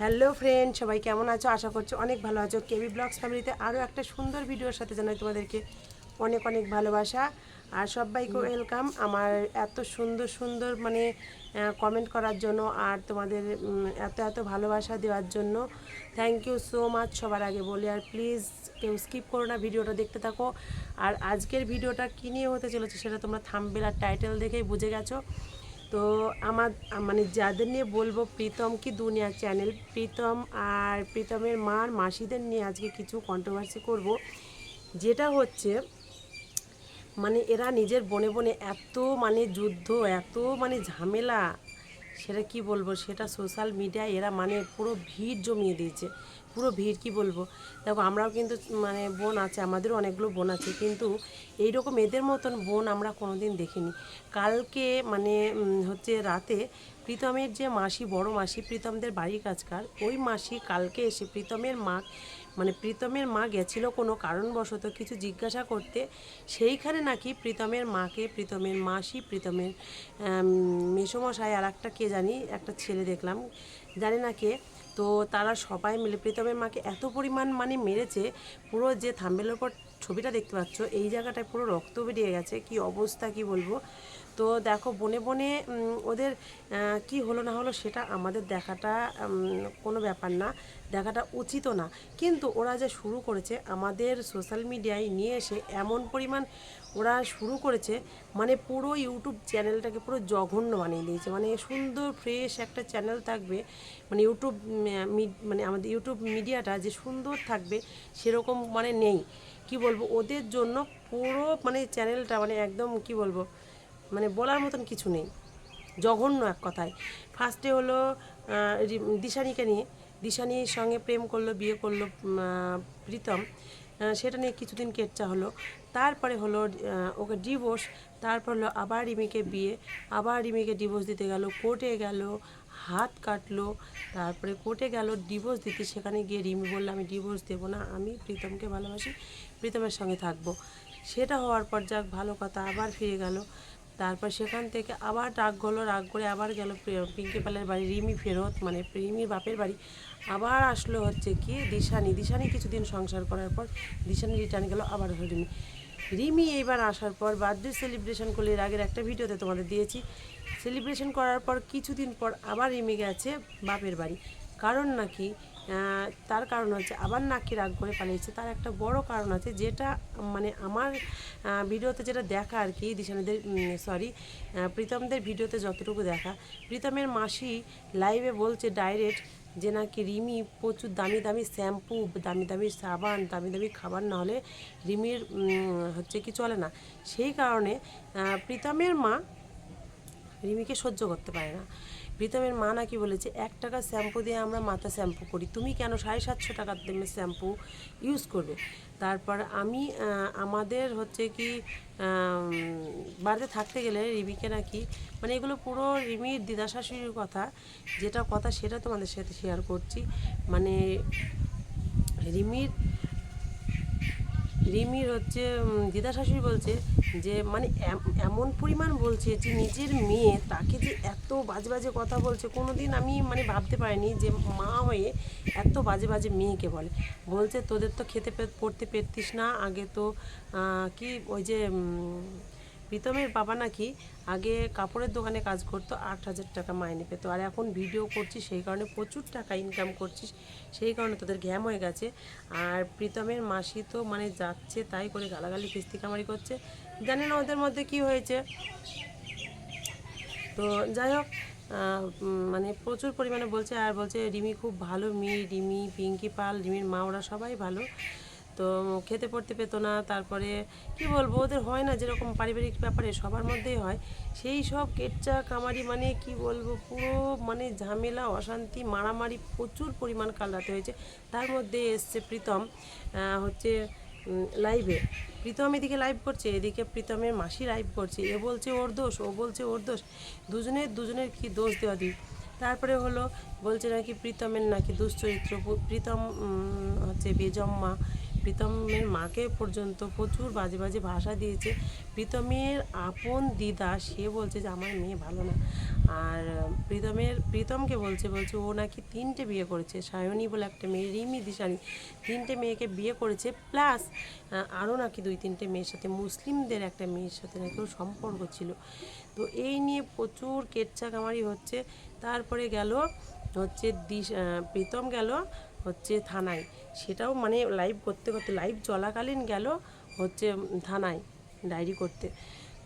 Hello friend সবাই কেমন আছো? আশা করছি অনেক ভালো আছো। কেবি ব্লগস ফ্যামিলিতে আরও একটা সুন্দর ভিডিওর সাথে জানাই তোমাদেরকে অনেক অনেক ভালোবাসা। আর সবাইকে ওয়েলকাম আমার এত সুন্দর সুন্দর মানে কমেন্ট করার জন্য আর তোমাদের এত এত ভালোবাসা দেওয়ার জন্য। থ্যাংক ইউ সো মাচ সবার আগে বলি। আর প্লিজ কেউ স্কিপ করো না ভিডিওটা দেখতে থাকো। আর আজকের ভিডিওটা কী নিয়ে হতে চলেছে সেটা তোমরা থাম্বেল আর টাইটেল দেখেই বুঝে গেছো। তো আমার মানে যাদের নিয়ে বলব, প্রীতম কি দুনিয়া চ্যানেল প্রীতম আর প্রীতমের মার মাসিদের নিয়ে আজকে কিছু কন্ট্রোভার্সি করব। যেটা হচ্ছে মানে এরা নিজের বনে বনে এত মানে যুদ্ধ, এত মানে ঝামেলা সেটা কি বলব? সেটা সোশ্যাল মিডিয়ায় এরা মানে পুরো ভিড় জমিয়ে দিয়েছে। পুরো ভিড় কি বলব? দেখো, আমরাও কিন্তু মানে বোন আছে, আমাদেরও অনেকগুলো বোন আছে, কিন্তু এইরকম এদের মতন বোন আমরা কোনোদিন দেখিনি। কালকে মানে হচ্ছে রাতে প্রীতমের যে মাসি, বড় মাসি, প্রীতমদের বাড়ির কাজকার, ওই মাসি কালকে এসে প্রীতমের মা মানে প্রীতমের মা গেছিল কোনো কারণবশত কিছু জিজ্ঞাসা করতে, সেইখানে নাকি প্রীতমের মাকে, প্রীতমের মাসি, প্রীতমের মেসোমশাই আর একটা কে জানি, একটা ছেলে দেখলাম। জানি না কে। তো তারা সবাই মিলে প্রীতমের মাকে এত পরিমাণ মানে মেরেছে, পুরো যে থাম্বেলের ওপর ছবিটা দেখতে পাচ্ছ, এই জায়গাটায় পুরো রক্ত বেরিয়ে গেছে, কি অবস্থা কি বলব? তো দেখো বনে বনে ওদের কি হলো না হলো সেটা আমাদের দেখাটা কোনো ব্যাপার না, দেখাটা উচিতও না। কিন্তু ওরা যে শুরু করেছে, আমাদের সোশ্যাল মিডিয়ায় নিয়ে এসে এমন পরিমাণ ওরা শুরু করেছে মানে পুরো ইউটিউব চ্যানেলটাকে পুরো জঘন্য বানিয়ে দিয়েছে। মানে সুন্দর ফ্রেশ একটা চ্যানেল থাকবে মানে ইউটিউব মানে আমাদের ইউটিউব মিডিয়াটা যে সুন্দর থাকবে সেরকম মানে নেই। কি বলব? ওদের জন্য পুরো মানে চ্যানেলটা মানে একদম, কি বলব? মানে বলার মতন কিছু নেই। জঘন্য এক কথায়। ফার্স্টে হলো দিশানিকে নিয়ে। দিশানির সঙ্গে প্রেম করল, বিয়ে করল প্রীতম। সেটা নিয়ে কিছুদিন কেচ্চা হলো। তারপরে হলো ওকে ডিভোর্স তারপর হলো আবার রিমিকে বিয়ে, আবার রিমিকে ডিভোর্স দিতে গেল কোর্টে গেল, হাত কাটলো, তারপরে কোর্টে গেল ডিভোর্স দিতে সেখানে গিয়ে রিমি বলল, আমি ডিভোর্স দেবো না, আমি প্রীতমকে ভালোবাসি, প্রীতমের সঙ্গে থাকব। সেটা হওয়ার পর যাক, ভালো কথা, আবার ফিরে গেল। তারপর সেখান থেকে আবার রাগ হলো, রাগ করে আবার গেল পিঙ্কি পালের বাড়ি, রিমি ফেরত মানে রিমির বাপের বাড়ি। আবার আসলো হচ্ছে কি দিশানি দিশানি কিছুদিন সংসার করার পর দিশানি রিটার্ন গেল আবার হলো রিমি। রিমি এইবার আসার পর বার্থডে সেলিব্রেশন করলে আগের একটা ভিডিওতে তোমাদের দিয়েছি। সেলিব্রেশন করার পর কিছুদিন পর আবার রিমি গেছে বাপের বাড়ি। কারণ নাকি তার কারণ হচ্ছে আবার নাকি রাগ করে পালিয়েছে। তার একটা বড় কারণ আছে, যেটা মানে আমার ভিডিওতে যেটা দেখা আর কি, দিশানিদের সরি প্রীতমদের ভিডিওতে যতটুকু দেখা, প্রীতমের মাসি লাইভে বলছে ডাইরেক্ট যে নাকি রিমি প্রচুর দামি দামি শ্যাম্পু দামি দামি সাবান, দামি দামি খাবার, না হলে রিমির হচ্ছে কি চলে না। সেই কারণে প্রীতমের মা রিমিকে সহ্য করতে পারে না। প্রীতমের মা নাকি বলেছে, এক টাকা শ্যাম্পু দিয়ে আমরা মাথা শ্যাম্পু করি। তুমি কেন সাড়ে সাতশো টাকার দামের শ্যাম্পু ইউজ করবে? তারপর আমি আমাদের হচ্ছে কি বাড়িতে থাকতে গেলে রিমিকে নাকি মানে এগুলো পুরো রিমির দিদা শাশুড়ির কথা, যেটা কথা সেটা তোমাদের সাথে শেয়ার করছি। মানে রিমির রিমির হচ্ছে দিদা শাশুড়ি বলছে যে মানে এমন পরিমাণ বলছে যে, নিজের মেয়ে তাকে যে এত বাজে বাজে কথা বলছে কোনো দিন আমি মানে ভাবতে পারিনি যে মা হয়ে এত বাজে বাজে মেয়েকে বলে। বলছে, তোদের তো খেতে পড়তে পেরতিস না, আগে তো কি ওই যে প্রীতমের বাবা নাকি আগে কাপড়ের দোকানে কাজ করতো, আট হাজার টাকা মাইনে পেতো। আর এখন ভিডিও করছিস, সেই কারণে প্রচুর টাকা ইনকাম করছিস, সেই কারণে তোদের ঘ্যাম হয়ে গেছে। আর প্রীতমের মাসি তো মানে যাচ্ছে তাই করে গালাগালি কিস্তি কামারি করছে। জানি না ওদের মধ্যে কি হয়েছে। তো যাই হোক মানে প্রচুর পরিমাণে বলছে, আর বলছে, রিমি খুব ভালো মেয়ে রিমি, পিঙ্কি পাল, রিমির মা, ওরা সবাই ভালো। তো খেতে পড়তে পেতো না, তারপরে কি বলব, ওদের হয় না যেরকম পারিবারিক ব্যাপারে সবার মধ্যেই হয়, সেই সব কেটচা কামারি মানে কি বলব, পুরো মানে ঝামেলা, অশান্তি, মারামারি প্রচুর পরিমাণ কাল রাতে হয়েছে। তার মধ্যে এসছে প্রীতম হচ্ছে লাইভে প্রীতম এদিকে লাইভ করছে, এদিকে প্রীতমের মাসি লাইভ করছে। এ বলছে ওর দোষ, ও বলছে ওর দোষ। দুজনের দুজনের কি দোষ দেওয়া দিই তারপরে হলো, বলছে নাকি প্রীতমের নাকি দুশ্চরিত্র, প্রীতম হচ্ছে বেজম্মা প্রীতমের মাকে পর্যন্ত প্রচুর বাজে বাজে ভাষা দিয়েছে। প্রীতমের আপন দিদা, সে বলছে যে, আমার মেয়ে ভালো না। আর প্রীতমের, প্রীতমকে বলছে বলছে, ও নাকি তিনটে বিয়ে করেছে, সায়নী বলে একটা মেয়ে, রিমি দিশানি তিনটে মেয়েকে বিয়ে করেছে, প্লাস আরও নাকি দুই তিনটে মেয়ের সাথে, মুসলিমদের একটা মেয়ের সাথে নাকি ওর সম্পর্ক ছিল। তো এই নিয়ে প্রচুর কেচ্চা কামারি হচ্ছে। তারপরে গেল হচ্ছে দিশ প্রীতম গেল হচ্ছে থানায়। সেটাও মানে লাইভ করতে করতে লাইভ চলাকালীন গেল হচ্ছে থানায় ডায়েরি করতে।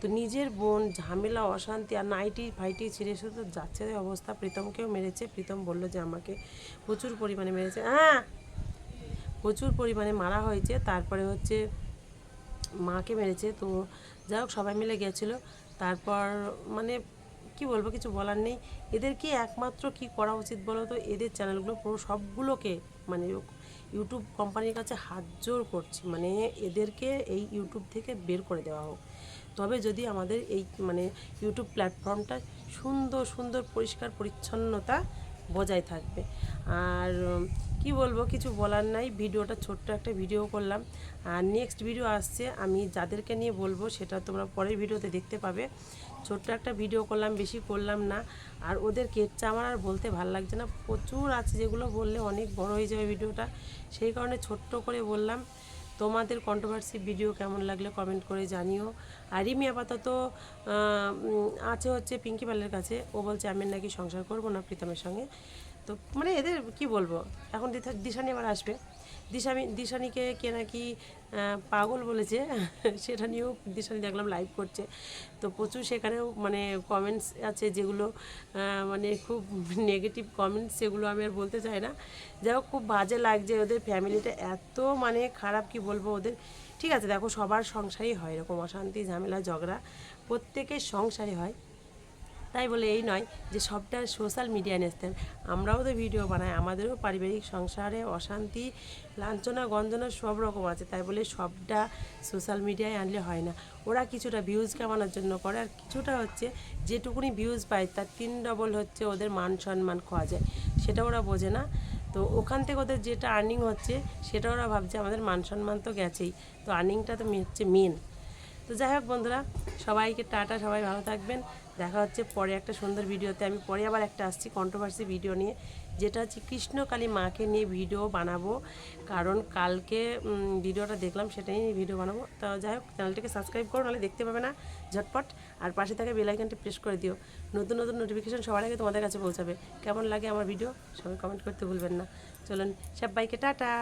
তো নিজের বোন ঝামেলা, অশান্তি আর নাইটি ফাইটি ছিঁড়ে শুধু যাচ্ছে অবস্থা। প্রীতমকেও মেরেছে। প্রীতম বলল যে আমাকে প্রচুর পরিমাণে মেরেছে। হ্যাঁ প্রচুর পরিমাণে মারা হয়েছে। তারপরে হচ্ছে মাকে মেরেছে। তো যাই সবাই মিলে গেছিল। তারপর মানে কি বলব, কিছু বলার নেই। এদেরকে একমাত্র কি করা উচিত বলো তো? এদের চ্যানেলগুলো পুরো সবগুলোকে মানে ইউটিউব কোম্পানির কাছে হাত জোর করছি। মানে এদেরকে এই ইউটিউব থেকে বের করে দেওয়া হোক। তবে যদি আমাদের এই মানে ইউটিউব প্ল্যাটফর্মটা সুন্দর সুন্দর, পরিষ্কার, পরিচ্ছন্নতা বজায় থাকবে। আর কি বলব, কিছু বলার নাই। ভিডিওটা ছোট্ট একটা ভিডিও করলাম। আর নেক্সট ভিডিও আসছে, আমি যাদেরকে নিয়ে বলব, সেটা তোমরা পরের ভিডিওতে দেখতে পাবে। ছোট্ট একটা ভিডিও করলাম, বেশি করলাম না। আর ওদের কেচ্চা আমার আর বলতে ভালো লাগছে না। প্রচুর আছে যেগুলো বললে অনেক বড় হয়ে যাবে ভিডিওটা। সেই কারণে ছোট্ট করে বললাম, তোমাদের কন্ট্রোভার্সি ভিডিও কেমন লাগলে কমেন্ট করে জানিও। আর রিমি আপাতত আছে হচ্ছে পিঙ্কি পালের কাছে। ও বলছে আমি নাকি সংসার করব না প্রীতমের সঙ্গে? তো মানে এদের কি বলব? এখন দিশা- দিশানি আবার আসবে। দিশামি, দিশানিকে কে নাকি পাগল বলেছে, সেটা নিয়েও দিশানি দেখলাম লাইভ করছে। তো প্রচুর সেখানেও মানে কমেন্টস আছে যেগুলো মানে খুব নেগেটিভ কমেন্টস সেগুলো আমি আর বলতে চাই না। যাই হোক, খুব বাজে লাগছে ওদের ফ্যামিলিটা এত মানে খারাপ কি বলব ওদের। ঠিক আছে, দেখো সবার সংসারই হয় এরকম অশান্তি, ঝামেলা, ঝগড়া, প্রত্যেকের সংসারই হয়। তাই বলে এই নয় যে সবটা সোশ্যাল মিডিয়ায় নেসতেন আমরাও তো ভিডিও বানাই, আমাদেরও পারিবারিক সংসারে অশান্তি, লাঞ্ছনা, গঞ্জনা সব রকম আছে, তাই বলে সবটা সোশ্যাল মিডিয়ায় আনলে হয় না। ওরা কিছুটা ভিউজ কামানোর জন্য করে আর কিছুটা হচ্ছে যেটুকুনি ভিউজ পায় তার তিন ডবল হচ্ছে ওদের মান সম্মান খোয়া যায়, সেটা ওরা বোঝে না। তো ওখান থেকে ওদের যেটা আর্নিং হচ্ছে, সেটা ওরা ভাবছে আমাদের মান সম্মান তো গেছেই। তো আর্নিংটা তো হচ্ছে মেন তো যাই হোক বন্ধুরা, সবাইকে টাটা, সবাই ভালো থাকবেন। দেখা হচ্ছে পরে একটা সুন্দর ভিডিওতে। আমি পরে আবার একটা আসছি কন্ট্রোভার্সি ভিডিও নিয়ে, যেটা হচ্ছে কৃষ্ণকালী মাকে নিয়ে ভিডিও বানাবো। কারণ কালকে ভিডিওটা দেখলাম, সেটাই নিয়ে ভিডিও বানাবো। তো যাই হোক চ্যানেলটাকে সাবস্ক্রাইব করো, নাহলে দেখতে পাবে না। ঝটপট। আর পাশে থাকা বেলাইকনটি প্রেস করে দিও। নতুন নতুন নোটিফিকেশান সবার আগে তোমাদের কাছে পৌঁছাবে। কেমন লাগে আমার ভিডিও সবাই কমেন্ট করতে ভুলবেন না। চলুন, সবাইকে টাটা।